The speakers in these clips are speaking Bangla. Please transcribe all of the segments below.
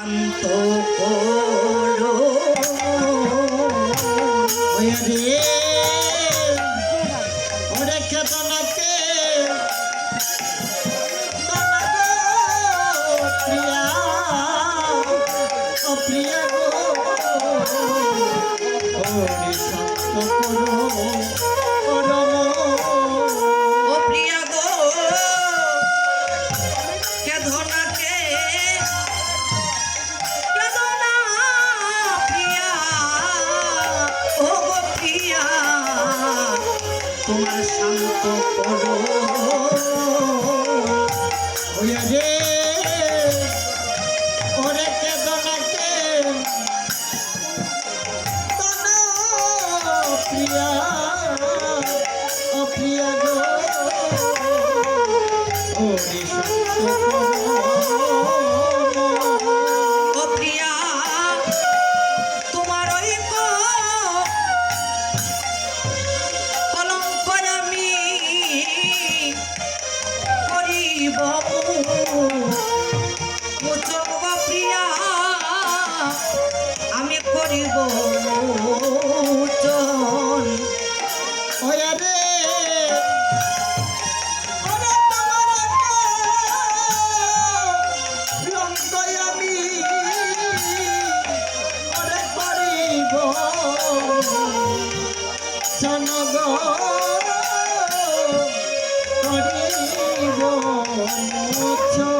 Anto ko oh. তোমার শান্ত করো রে ওরে কেদনাকে প্রিয়া অপ্রিয়া গো। ওরে শান্ত করো বলুচন ওয়া রে। জনগণ করিব মোচন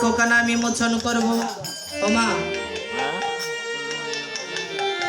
কোকানা আমি মোচন করব। ওমা